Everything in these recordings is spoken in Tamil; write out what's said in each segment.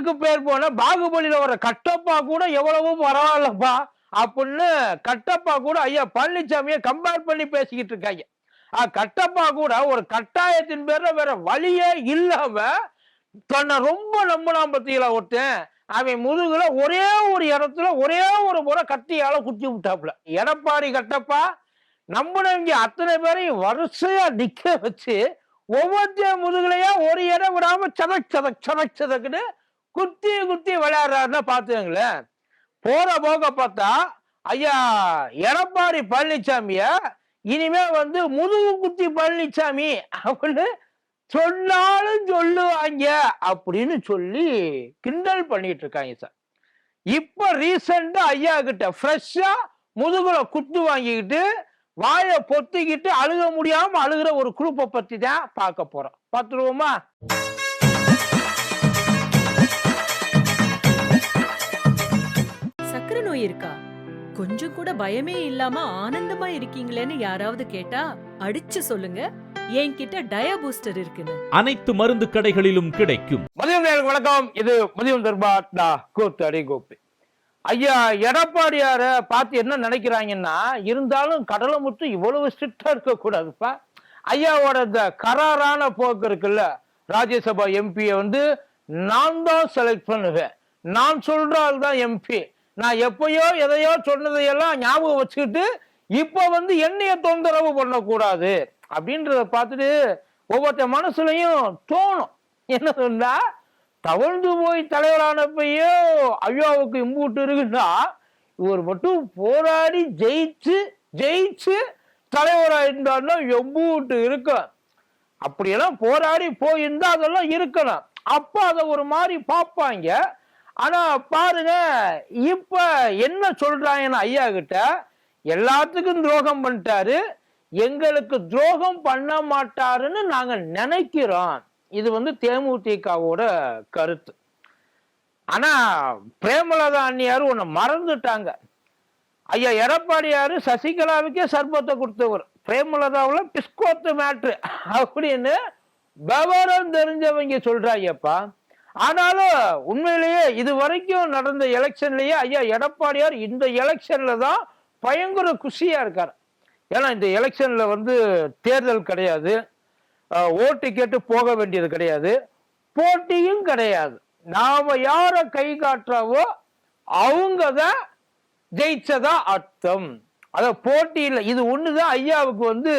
பேருக்கு பேர் போன பாகுபலியில வர கட்டப்பா கூட எவ்வளவோ பரவாயில்லப்பா அப்படின்னு கட்டப்பா கூட ஐயா பழனிசாமியை கம்பேர் பண்ணி பேசிக்கிட்டு இருக்காங்க. ஆ, கட்டப்பா கூட ஒரு கட்டாயத்தின் பேர்ல வேற வழியே இல்லாம தன்னை ரொம்ப நம்பினான் பத்தியில ஒருத்தன். அவன் முதுகுல ஒரே ஒரு இடத்துல ஒரே ஒரு முறை கத்தியால குத்தி விட்டாப்புல. எடப்பாடி கட்டப்பா நம்பினவங்க அத்தனை பேரையும் வரிசையா நிக்க வச்சு ஒவ்வொருத்தையும் முதுகுலையா ஒரு இடம் விடாம சதக் சதக் சதக் சதக்குன்னு குத்தி குத்தி விளையாடுறாருன்னா பார்த்துங்களேன் போற போக பார்த்தா ஐயா எடப்பாடி பழனிசாமிய இனிமே வந்து முதுகு குத்தி பழனிசாமி அப்படின்னு சொன்னாலும் சொல்லுவாங்க அப்படின்னு சொல்லி கிண்டல் பண்ணிட்டு இருக்காங்க சார். இப்ப ரீசெண்டா ஐயா கிட்ட ஃப்ரெஷ்ஷா முதுகுல குத்து வாங்கிக்கிட்டு வாயை பொத்திக்கிட்டு அழுக முடியாம அழுகிற ஒரு குரூப்பை பத்தி தான் பார்க்க போறோம். பார்த்துருவோமா? நோய் இருக்கா? கொஞ்சம் கூட பயமே இல்லாம ஆனந்தமா இருக்கீங்களேன்னு யாராவது கேட்டா அடிச்சு சொல்லுங்க. என்கிட்ட டயா பூஸ்டர் இருக்குன்னு. அனைத்து மருந்து கடைகளிலும் கிடைக்கும். மதியம் வணக்கம். இது மதியம் தர்பார் டா கூத்து அடி கோப்பி. ஐயா எடப்பாடியார பார்த்து என்ன நினைக்கிறாங்கன்னா இருந்தாலும் கடலை முத்து இவ்வளவு ஸ்ட்ரிக்டா இருக்க கூடாதுப்பா ஐயாவோட இந்த கராரான போக்கு இருக்குல்ல ராஜ்யசபா எம்பியை வந்து நான் தான் செலக்ட் பண்ணுவேன். நான் சொல்ற ஆள் தான் எம்பி நான் எப்பயோ எதையோ சொன்னதையெல்லாம் ஞாபகம் வச்சுக்கிட்டு இப்ப வந்து என்னைய தொந்தரவு பண்ணக்கூடாது அப்படின்றத பார்த்துட்டு ஒவ்வொருத்த மனசுலையும் தோணும். என்ன சொன்னா தவழ்ந்து போய் தலைவரானப்பையோ ஐயாவுக்கு இம்பூட்டு இருக்குன்னா இவர் மட்டும் போராடி ஜெயிச்சு ஜெயிச்சு தலைவராயிருந்தாருன்னா எம்பூட்டு இருக்கும் அப்படியெல்லாம் போராடி போயிருந்தா அதெல்லாம் இருக்கணும். அப்ப அதை ஒரு மாதிரி பார்ப்பாங்க. ஆனா பாருங்க இப்ப என்ன சொல்றாங்கன்னு ஐயா கிட்ட எல்லாத்துக்கும் துரோகம் பண்ணிட்டாரு எங்களுக்கு துரோகம் பண்ண மாட்டாருன்னு நாங்க நினைக்கிறோம். இது வந்து தேமுதிகவோட கருத்து. ஆனா பிரேமலதா அண்ணியார் ஒன்று மறந்துட்டாங்க. ஐயா எடப்பாடியாரு சசிகலாவுக்கே சர்பத்தை கொடுத்தவர். பிரேமலதாவில் பிஸ்கோத்து மேட்ரு அப்படின்னு விவரம் தெரிஞ்சவங்க சொல்றாங்கப்பா. ஆனாலும் உண்மையிலேயே இது வரைக்கும் நடந்த எலெக்ஷன்லயே ஐயா எடப்பாடியார் இந்த எலெக்ஷன்ல தான் பயங்கர குஷியா இருக்கார். ஏன்னா இந்த எலெக்ஷன்ல வந்து தேர்தல் கிடையாது. ஓட்டு கேட்டு போக வேண்டியது கிடையாது. போட்டியும் கிடையாது. நாம யார கை காட்டுறவோ அவங்க தான் ஜெயிச்சதா அர்த்தம். அத போட்டியில் இது ஒண்ணுதான் ஐயாவுக்கு வந்து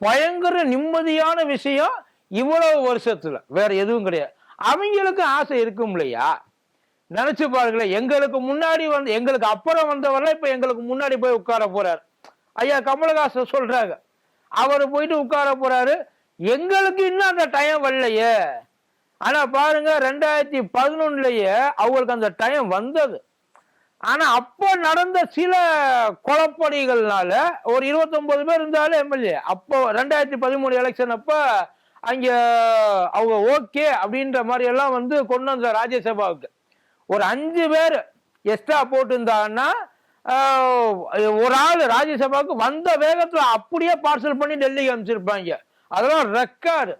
பயங்கர நிம்மதியான விஷயம் இவ்வளவு வருஷத்துல. வேற எதுவும் கிடையாது. அவங்களுக்கு ஆசை இருக்கும் இல்லையா? நினைச்சு பாருங்களேன் எங்களுக்கு முன்னாடி வந்து எங்களுக்கு அப்புறம் வந்தவரெல்லாம் இப்ப எங்களுக்கு முன்னாடி போய் உட்கார போறாரு. ஐயா கமலஹாசன் சொல்றாங்க. அவர் போயிட்டு உட்கார போறாரு. எங்களுக்கு இன்னும் அந்த டைம் வரலையே. ஆனா பாருங்க ரெண்டாயிரத்தி பதினொன்னுலயே அவங்களுக்கு அந்த டைம் வந்தது. ஆனா அப்போ நடந்த சில குழப்படிகள்னால ஒரு 29 பேர் இருந்தாலும் எம்எல்ஏ. அப்போ ரெண்டாயிரத்தி பதிமூணு எலெக்ஷன் அப்போ அங்க அவங்க ஓகே அப்படின்ற மாதிரி எல்லாம் வந்து கொண்டு வந்த ராஜ்யசபாவுக்கு. ஒரு அஞ்சு பேர் எக்ஸ்ட்ரா போட்டிருந்தாங்கன்னா ஒரு ஆள் ராஜ்யசபாவுக்கு வந்த வேகத்துல அப்படியே பார்சல் பண்ணி டெல்லிக்கு அனுப்பிச்சிருப்பாங்க. அதெல்லாம் ரெக்கார்டு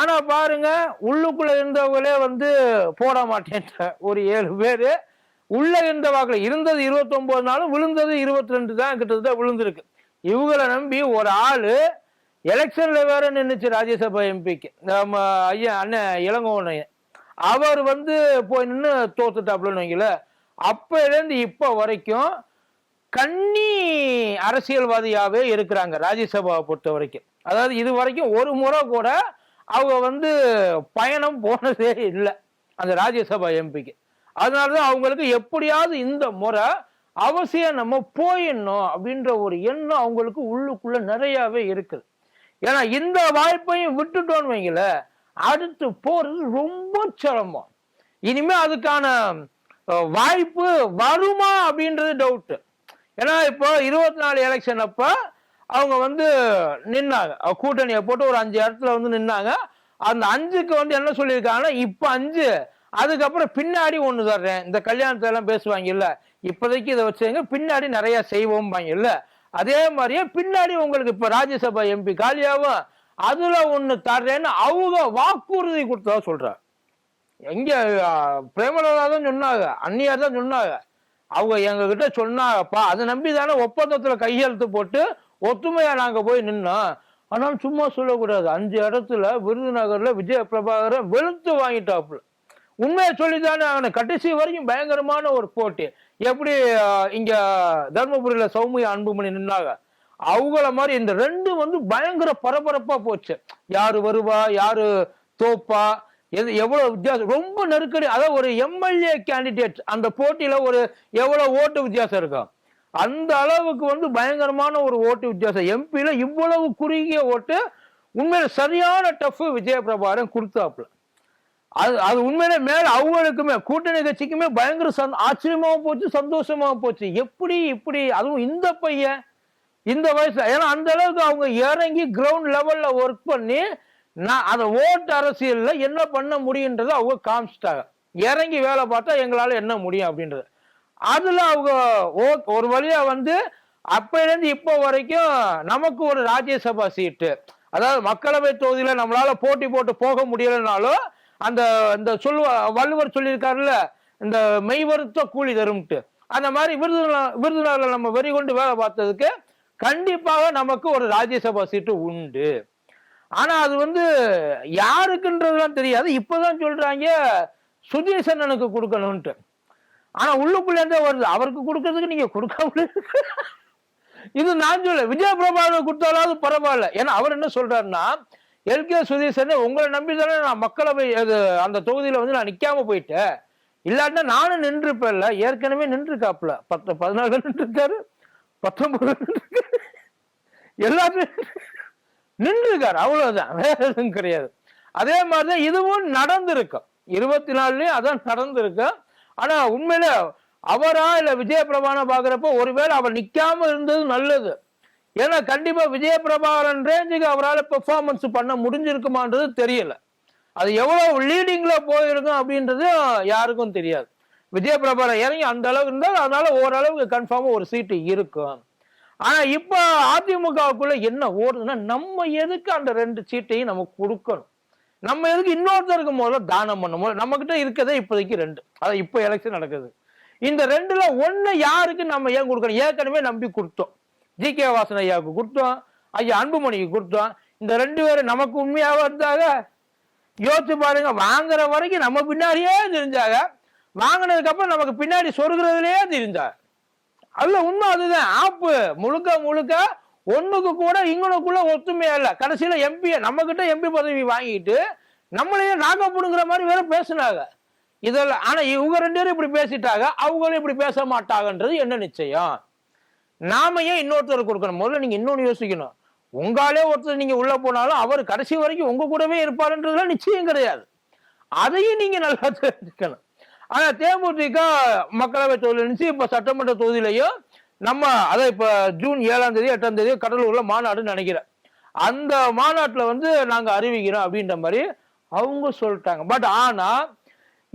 ஆனா பாருங்க உள்ளுக்குள்ள இருந்தவங்களே வந்து போட மாட்டேன்ற ஒரு ஏழு பேர். உள்ள இருந்த வாக்குல இருந்தது 29 நாளும் விழுந்தது 22 ரெண்டு தான் கிட்டத்தட்ட விழுந்திருக்கு. இவங்களை நம்பி ஒரு ஆள் எலெக்ஷனில் வேற நின்றுச்சு ராஜ்யசபா எம்பிக்கு. நம்ம ஐயா அண்ணன் இளங்கோவனையன் அவர் வந்து போய் நின்று தோத்துட்டாப்லன்னு வைங்கள அப்போலேருந்து இப்போ வரைக்கும் கன்னி அரசியல்வாதியாகவே இருக்கிறாங்க ராஜ்யசபாவை பொறுத்த வரைக்கும். அதாவது இது வரைக்கும் ஒரு முறை கூட அவங்க வந்து பயணம் போனதே இல்லை அந்த ராஜ்யசபா எம்பிக்கு. அதனாலதான் அவங்களுக்கு எப்படியாவது இந்த முறை அவசியம் நம்ம போயிடணும் அப்படின்ற ஒரு எண்ணம் அவங்களுக்கு உள்ளுக்குள்ளே நிறையாவே இருக்குது. ஏன்னா இந்த வாய்ப்பையும் விட்டுட்டோன்னு வைங்கள அடுத்து போறது ரொம்ப சிரமம். இனிமே அதுக்கான வாய்ப்பு வருமா அப்படின்றது டவுட்டு ஏன்னா இப்போ இருபத்தி நாலு எலெக்ஷன் அப்போ அவங்க வந்து நின்னாங்க. கூட்டணியை போட்டு ஒரு அஞ்சு இடத்துல வந்து நின்னாங்க. அந்த அஞ்சுக்கு வந்து என்ன சொல்லியிருக்காங்கன்னா இப்போ அஞ்சு அதுக்கப்புறம் பின்னாடி ஒன்று தர்றேன். இந்த கல்யாணத்தை எல்லாம் பேசுவாங்க இல்லை இப்போதைக்கு இதை வச்சுங்க பின்னாடி நிறையா செய்வோம்பாங்க இல்ல அதே மாதிரியே பின்னாடி உங்களுக்கு இப்ப ராஜ்யசபா எம்பி காலியாவும் அதுல ஒண்ணு தர்றேன்னு அவங்க வாக்குறுதி கொடுத்ததா சொல்றாங்க. எங்க பிரேமலதா தான் சொன்னாங்க அந்நியார் தான் சொன்னாங்க. அவங்க எங்க கிட்ட சொன்னாங்கப்பா அதை நம்பி தானே ஒப்பந்தத்துல கையெழுத்து போட்டு ஒத்துமையா நாங்க போய் நின்னோம். ஆனாலும் சும்மா சொல்லக்கூடாது. அஞ்சு இடத்துல விருதுநகர்ல விஜய பிரபாகரன் வெளுத்து வாங்கிட்டாப்புல. உண்மையை சொல்லித்தானே ஆகணும். கடைசி வரைக்கும் பயங்கரமான ஒரு போட்டி. எப்படி இங்க தர்மபுரியில சௌமியா அன்புமணி நின்னாங்க. அவங்கள மாதிரி இந்த ரெண்டு வந்து பயங்கர பரபரப்பா போச்சு. யாரு வருவா யாரு தோப்பா எது எவ்வளவு வித்தியாசம். ரொம்ப நெருக்கடி. அதாவது ஒரு எம்எல்ஏ கேண்டிடேட் அந்த போட்டியில ஒரு எவ்வளவு ஓட்டு வித்தியாசம் இருக்கும் அந்த அளவுக்கு வந்து பயங்கரமான ஒரு ஓட்டு வித்தியாசம். எம்பியில இவ்வளவு குறுகிய ஓட்டு உண்மையில சரியான டஃப் விஜயபிரபாரன் கொடுத்தாப்புல. அது அது உண்மையிலே மேல அவங்களுக்குமே கூட்டணி கட்சிக்குமே பயங்கர சந் ஆச்சரியமாகவும் போச்சு சந்தோஷமாகவும் போச்சு. எப்படி இப்படி அதுவும் இந்த பையன் இந்த வயசுல ஏன்னா அந்த அளவுக்கு அவங்க இறங்கி கிரவுண்ட் லெவல்ல ஒர்க் பண்ணி நான் அதை ஓட்டு அரசியல்ல என்ன பண்ண முடியுன்றதை அவங்க காமிச்சிட்டாங்க. இறங்கி வேலை பார்த்தா எங்களால என்ன முடியும் அப்படின்றது. அதுல அவங்க ஓ- ஒரு வழியா வந்து அப்பையிலேருந்து இப்போ வரைக்கும் நமக்கு ஒரு ராஜ்யசபா சீட்டு. அதாவது மக்களவை தொகுதியில நம்மளால போட்டி போட்டு போக முடியலனாலும் அந்த இந்த சொல் வள்ளுவர் சொல்லியிருக்காருல்ல இந்த மெய்வருத்த கூலி தரும்ட்டு. அந்த மாதிரி விருதுநகர் விருதுநகரில் நம்ம வெறி கொண்டு வேலை பார்த்ததுக்கு கண்டிப்பாக நமக்கு ஒரு ராஜ்யசபா சீட்டு உண்டு. ஆனா அது வந்து யாருக்குன்றதுலாம் தெரியாது. இப்பதான் சொல்றாங்க சுதீசனனுக்கு கொடுக்கணும்ட்டு. ஆனா உள்ளுக்குள்ளே இருந்தே வருது. அவருக்கு கொடுக்கறதுக்கு நீங்க கொடுக்க இது நான் சொல்ல விஜய பிரபாகர் கொடுத்தாலாவது பரவாயில்ல. ஏன்னா அவர் என்ன சொல்றாருன்னா எல்கே சுதீசன் உங்களை நம்பி தானே நான் மக்களவை அது அந்த தொகுதியில் வந்து நான் நிற்காம போயிட்டேன். இல்லாட்டினா நானும் நின்றுப்பேன்ல ஏற்கனவே நின்றுருக்காப்புல. பத்து பதினாலு நின்றுருக்காரு. பத்தொன்பது எல்லாமே எல்லாருமே நின்றுருக்காரு. அவ்வளோதான் வேற எதுவும் கிடையாது. அதே மாதிரி தான் இதுவும் நடந்திருக்கும் இருபத்தி நாலுலேயும் அதான் நடந்திருக்கும் ஆனால் உண்மையில அவரா இல்லை விஜயபிரபான பார்க்குறப்போ ஒருவேளை அவர் நிற்காம இருந்தது நல்லது. ஏன்னா கண்டிப்பா விஜயபிரபாகரன் ரேஞ்சுக்கு அவரால் பெர்ஃபார்மன்ஸ் பண்ண முடிஞ்சிருக்குமான்றது தெரியல. அது எவ்வளவு லீடிங்ல போயிருக்கும் அப்படின்றது யாருக்கும் தெரியாது. விஜயபிரபாகரன் இறங்கி அந்த அளவுக்கு இருந்தால் அதனால ஓரளவுக்கு கன்ஃபார்மா ஒரு சீட்டு இருக்கும். ஆனா இப்ப அதிமுகவுக்குள்ள என்ன ஓடுதுன்னா நம்ம எதுக்கு அந்த ரெண்டு சீட்டையும் நம்ம கொடுக்கணும்? நம்ம எதுக்கு இன்னொருத்தருக்கு முதல்ல தானம் பண்ணும் நம்ம கிட்ட இருக்கதே இப்போதைக்கு ரெண்டு. அதான் இப்போ எலெக்ஷன் நடக்குது. இந்த ரெண்டுல ஒன்று யாருக்கு நம்ம ஏன் கொடுக்கணும்? ஏற்கனவே நம்பி கொடுத்தோம். ஜி கே வாசன் ஐயாவுக்கு கொடுத்தோம் ஐயா அன்புமணிக்கு கொடுத்தோம். இந்த ரெண்டு பேரும் நமக்கு உண்மையாக இருந்தாங்க யோசிச்சு பாருங்க வாங்குற வரைக்கும் நம்ம பின்னாடியே தெரிஞ்சாங்க வாங்கினதுக்கப்புறம் நமக்கு பின்னாடி சொருகிறதுலையே தெரிஞ்சா அல்ல உண்மை அதுதான். ஆப்பு முழுக்க முழுக்க ஒண்ணுக்கு கூட இங்கனுக்குள்ள ஒத்துமையா இல்லை. கடைசியில எம்பி நம்ம கிட்ட எம்பி பதவி வாங்கிட்டு நம்மளையே நாகப்படுங்கிற மாதிரி வேற பேசினாங்க. இதெல்லாம் ஆனா இவங்க ரெண்டு பேரும் இப்படி பேசிட்டாங்க அவங்களும் இப்படி பேச மாட்டாங்கன்றது என்ன நிச்சயம்? நாம ஏன் இன்னொருத்தர் கொடுக்கணும்? முதல்ல நீங்க இன்னொன்னு யோசிக்கணும். உங்களாலே ஒருத்தர் நீங்க உள்ள போனாலும் அவர் கடைசி வரைக்கும் உங்க கூடவே இருப்பாருன்றதுலாம் நிச்சயம் கிடையாது. அதையும் நீங்க நல்லா தெரிஞ்சுக்கணும். ஆனா தேமுதிக மக்களவை தொகுதியில் இருந்துச்சு இப்ப சட்டமன்ற தொகுதியிலையும் நம்ம அதை இப்ப ஜூன் ஏழாம் தேதி எட்டாம் தேதி கடலூர்ல மாநாடுன்னு நினைக்கிறேன். அந்த மாநாட்டுல வந்து நாங்க அறிவிக்கிறோம் அப்படின்ற மாதிரி அவங்க சொல்லிட்டாங்க. பட் ஆனா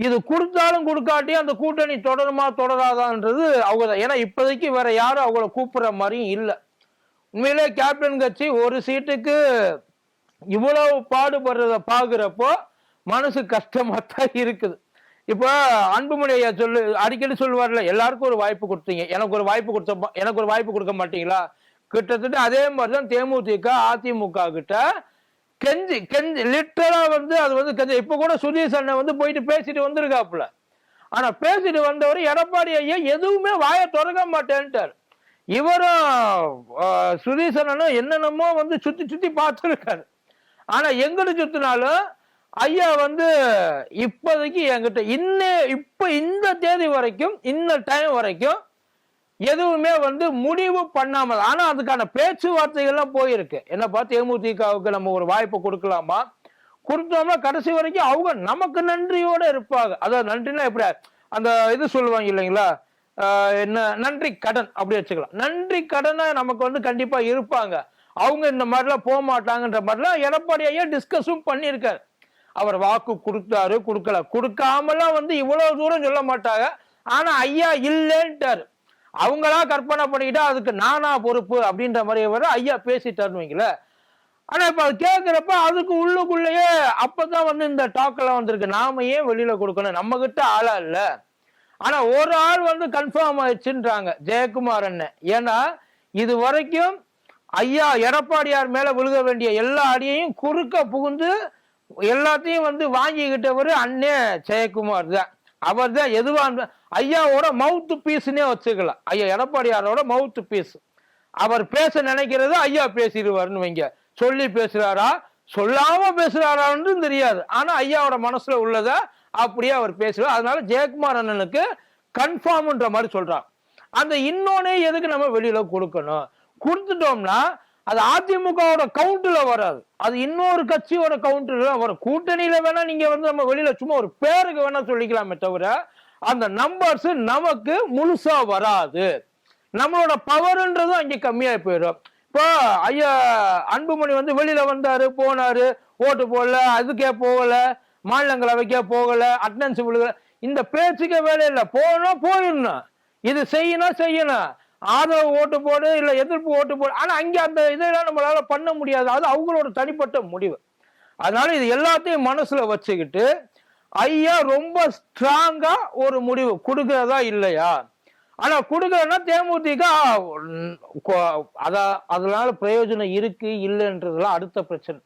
இது கொடுத்தாலும் கொடுக்காட்டியும் அந்த கூட்டணி தொடருமா தொடராதான்றது அவங்க ஏன்னா இப்போதைக்கு வேற யாரும் அவங்கள கூப்பிடுற மாதிரியும் இல்லை. உண்மையிலே கேப்டன் கட்சி ஒரு சீட்டுக்கு இவ்வளவு பாடுபடுறத பாக்குறப்போ மனசு கஷ்டமா தான் இருக்குது. இப்போ அன்புமணி ஐயா சொல்லு அடிக்கடி சொல்லுவார்ல எல்லாருக்கும் ஒரு வாய்ப்பு கொடுத்தீங்க. எனக்கு ஒரு வாய்ப்பு கொடுத்த எனக்கு ஒரு வாய்ப்பு கொடுக்க மாட்டீங்களா? கிட்டத்தட்ட அதே மாதிரி தான் தேமுதிக அதிமுக கிட்ட கெஞ்சி கெஞ்சி லிட்டரா வந்து அது வந்து கெஞ்சி. இப்ப கூட சுதீஷ் அண்ணன் வந்து போயிட்டு பேசிட்டு வந்திருக்காப்புல. ஆனா பேசிட்டு வந்தவர் எடப்பாடி ஐயா எதுவுமே வாயை தொடங்க மாட்டேன்ட்டார். இவரும் சுதீசனும் என்னென்னமோ வந்து சுத்தி சுத்தி பார்த்துருக்காரு. ஆனா எங்கிட்ட சுத்தினாலும் ஐயா வந்து இப்போதைக்கு என்கிட்ட இன்ன இப்ப இந்த தேதி வரைக்கும் இந்த டைம் வரைக்கும் எதுவுமே வந்து முடிவு பண்ணாமல் ஆனா அதுக்கான பேச்சுவார்த்தைகள்லாம் போயிருக்கு. என்னப்பா தேமுதிகவுக்கு நம்ம ஒரு வாய்ப்பு கொடுக்கலாமா? கொடுத்தோம்னா கடைசி வரைக்கும் அவங்க நமக்கு நன்றியோட இருப்பாங்க. அதாவது நன்றினா எப்படி? அந்த இது சொல்லுவாங்க இல்லைங்களா? என்ன? நன்றி கடன் அப்படி வச்சுக்கலாம். நன்றி கடனை நமக்கு வந்து கண்டிப்பா இருப்பாங்க. அவங்க இந்த மாதிரிலாம் போக மாட்டாங்கன்ற மாதிரிலாம் எடப்பாடி ஐயா டிஸ்கஸும் பண்ணியிருக்காரு. அவர் வாக்கு கொடுத்தாரு கொடுக்கல. கொடுக்காமலாம் வந்து இவ்வளவு தூரம் சொல்ல மாட்டாங்க. ஆனா ஐயா இல்லைன்ட்டாரு. அவங்களா கற்பனை பண்ணிக்கிட்டா அதுக்கு நானா பொறுப்பு அப்படின்ற மாதிரி வர ஐயா பேசிட்டாருன்னு வைங்களேன் ஆனா இப்ப அது கேட்கிறப்ப அதுக்கு உள்ளுக்குள்ளேயே அப்பதான் வந்து இந்த டாக்கெல்லாம் வந்திருக்கு. நாம ஏன் வெளியில கொடுக்கணும்? நம்ம கிட்ட ஆளா இல்ல. ஆனா ஒரு ஆள் வந்து கன்ஃபார்ம் ஆயிடுச்சுன்றாங்க. ஜெயக்குமார் அண்ணன் ஏன்னா இது வரைக்கும் ஐயா எடப்பாடியார் மேல விழுக வேண்டிய எல்லா அடியையும் குறுக்க புகுந்து எல்லாத்தையும் வந்து வாங்கிக்கிட்டவர் அண்ணே ஜெயக்குமார் தான். அவர் தான் எதுவா ஐயாவோட மவுத் பீஸ்னே வச்சுக்கலாம் ஐயா எடப்பாடியாரோட மவுத் பீஸ் அவர் பேச நினைக்கிறது ஐயா பேசிடுவாருன்னு வைங்க. சொல்லி பேசுறாரா? சொல்லாம பேசுறாரான்னு தெரியாது. ஆனா ஐயாவோட மனசுல உள்ளத அப்படியே அவர் பேசுவார். அதனால ஜெயக்குமார் அண்ணனுக்கு கன்ஃபார்ம்ன்ற மாதிரி சொல்றான். அந்த இன்னொன்னே எதுக்கு நம்ம வெளியில கொடுக்கணும்? கொடுத்துட்டோம்னா அது அதிமுகவோட கவுண்டில் வராது. அது இன்னொரு கட்சியோட கவுண்டில் வரும். கூட்டணியில வேணா நீங்க வந்து நம்ம வெளியில சும்மா ஒரு பேருக்கு வேணா சொல்லிக்கலாமே தவிர அந்த நம்பர்ஸ் நமக்கு முழுசா வராது. நம்மளோட பவர்ன்றதும் அங்கே கம்மியாக போயிடும். இப்போ ஐயா அன்புமணி வந்து வெளியில வந்தாரு போனாரு ஓட்டு போடல அதுக்கே போகல மாநிலங்களவைக்கே போகல அட்டனன்ஸ் விழுகல. இந்த பேச்சுக்கே வேலை இல்லை. போகணும் போயிடணும். இது செய்யணும் செய்யணும். ஆதரவு ஓட்டு போடு இல்லை எதிர்ப்பு ஓட்டு போடு. ஆனால் அங்கே அந்த இதெல்லாம் நம்மளால பண்ண முடியாது. அது அவங்களோட தனிப்பட்ட முடிவு. அதனால இது எல்லாத்தையும் மனசுல வச்சுக்கிட்டு ஐயா ரொம்ப ஸ்ட்ராங்கா ஒரு முடிவு. கொடுக்கறதா இல்லையா? ஆனா கொடுக்கறதுனா தேமுதிக ம், அத அதனால பிரயோஜனம் இருக்கு இல்லைன்றதுலாம் அடுத்த பிரச்சனை.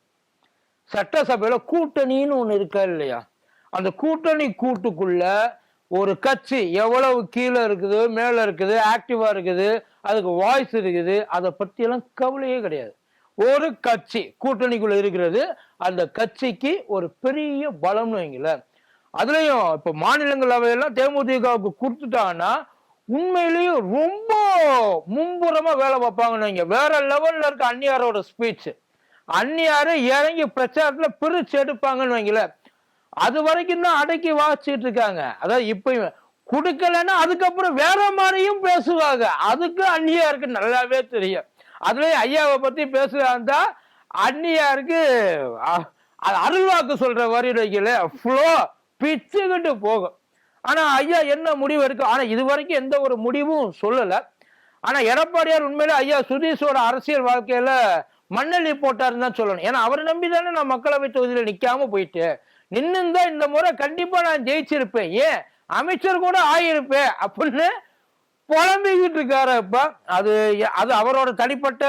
சட்டசபையில கூட்டணின்னு ஒண்ணு இருக்கா இல்லையா? அந்த கூட்டணி கூட்டுக்குள்ள ஒரு கட்சி எவ்வளவு கீழே இருக்குது மேல இருக்குது ஆக்டிவா இருக்குது அதுக்கு வாய்ஸ் இருக்குது அதை பத்தி எல்லாம் கவலையே கிடையாது. ஒரு கட்சி கூட்டணிக்குள்ள இருக்கிறது அந்த கட்சிக்கு ஒரு பெரிய பலம்னு வைங்களேன். அதுலயும் இப்ப மாநிலங்களவையெல்லாம் தேமுதிகவுக்கு கொடுத்துட்டாங்கன்னா உண்மையிலேயும் ரொம்ப மும்புறமா வேலை பார்ப்பாங்கன்னு வைங்க. வேற லெவல்ல இருக்க அந்நியாரோட ஸ்பீச் அந்நியாரு இறங்கி பிரச்சாரத்துல பிரிச்சு எடுப்பாங்கன்னு வைங்கள. அது வரைக்கும் தான் அடக்கி வாசிச்சுட்டு இருக்காங்க. அதாவது இப்ப கொடுக்கலன்னா அதுக்கப்புறம் வேற மாதிரியும் பேசுவாங்க. அதுக்கு அந்நியாருக்கு நல்லாவே தெரியும். அதுலயும் ஐயாவை பத்தி பேசுறாருந்தா அந்நியாருக்கு அருள்வாக்கு சொல்ற வரி வைக்கல ஃப்ளோ பிச்சுக்கிட்டு போகும். ஆனா ஐயா என்ன முடிவு இருக்கு ஆனா இது வரைக்கும் எந்த ஒரு முடிவும் சொல்லல. ஆனா எடப்பாடியார் உண்மையில ஐயா சுதீஷோட அரசியல் வாழ்க்கையில மண்ணெல்லி போட்டாருன்னு தான் சொல்லணும். ஏன்னா அவரை நம்பி தானே நான் மக்களவை தொகுதியில நிக்காம போயிட்டு. நின்னுந்தா இந்த முறை கண்டிப்பா நான் ஜெயிச்சிருப்பேன். ஏன்? அமைச்சர் கூட ஆயிருப்பேன் அப்படின்னு புலம்பிக்கிட்டு இருக்காரு இப்ப அது அது அவரோட தனிப்பட்ட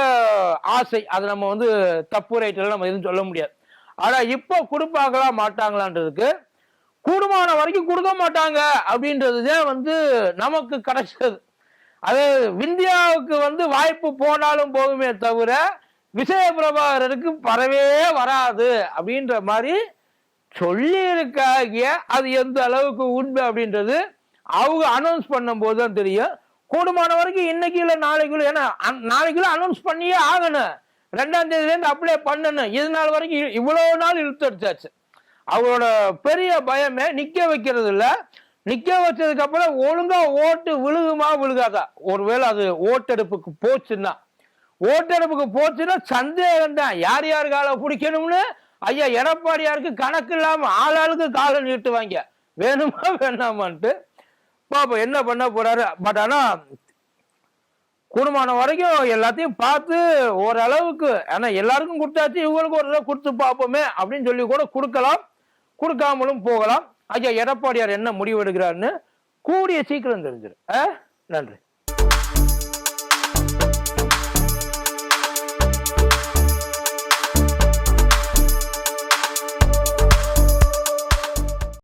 ஆசை. அது நம்ம வந்து தப்பு ரைட்டில் நம்ம எதுவும் சொல்ல முடியாது. ஆனா இப்போ கொடுப்பாங்களா மாட்டாங்களான்றதுக்கு கூடுமான வரைக்கும் கொடுக்க மாட்டாங்க அப்படின்றதுதான் வந்து நமக்கு கிடைச்சது. அது விந்தியாவுக்கு வந்து வாய்ப்பு போனாலும் போகுமே தவிர விஜய பிரபாகரனுக்கு வரவே வராது அப்படின்ற மாதிரி சொல்லி அது எந்த அளவுக்கு உண்மை அப்படின்றது அவங்க அனௌன்ஸ் பண்ணும்போது தான் தெரியும். கூடுமான வரைக்கும் இன்னைக்கு இல்லை நாளைக்குள்ள ஏன்னா நாளைக்குள்ள அனௌன்ஸ் பண்ணியே ஆகணும். ரெண்டாம் தேதியிலேருந்து அப்ளை பண்ணணும். இது நாள் வரைக்கும் இ- இவ்வளவு நாள் இழுத்தடிச்சாச்சு. அவங்களோட பெரிய பயமே நிக்க வைக்கிறது இல்ல. நிக்க வச்சதுக்கு அப்புறம் ஒழுங்கா ஓட்டு விழுகுமா விழுகாதா? ஒருவேளை அது ஓட்டெடுப்புக்கு போச்சுன்னா. ஓட்டெடுப்புக்கு போச்சுன்னா சந்தேகம் தான். யார் யார் காலை பிடிக்கணும்னு? ஐயா எடப்பாடியாருக்கு கணக்கு இல்லாம ஆளாளுக்கு காலை நீட்டுவாங்க. வேணுமா வேணாமான்ட்டு. பாப்போம் என்ன பண்ண போறாரு? பட் ஆனா கூடுமான வரைக்கும் எல்லாத்தையும் பார்த்து ஓரளவுக்கு ஏன்னா எல்லாருக்கும் கொடுத்தாச்சு இவங்களுக்கு ஒரு தடவை கொடுத்து பார்ப்போமே அப்படின்னு சொல்லி கூட கொடுக்கலாம். கொடுக்காமலும் போகலாம். ஐயா எடப்பாடியார் என்ன முடிவு எடுக்கிறாருன்னு கூடிய சீக்கிரம் தெரிஞ்சிடும். ஆ? நன்றி.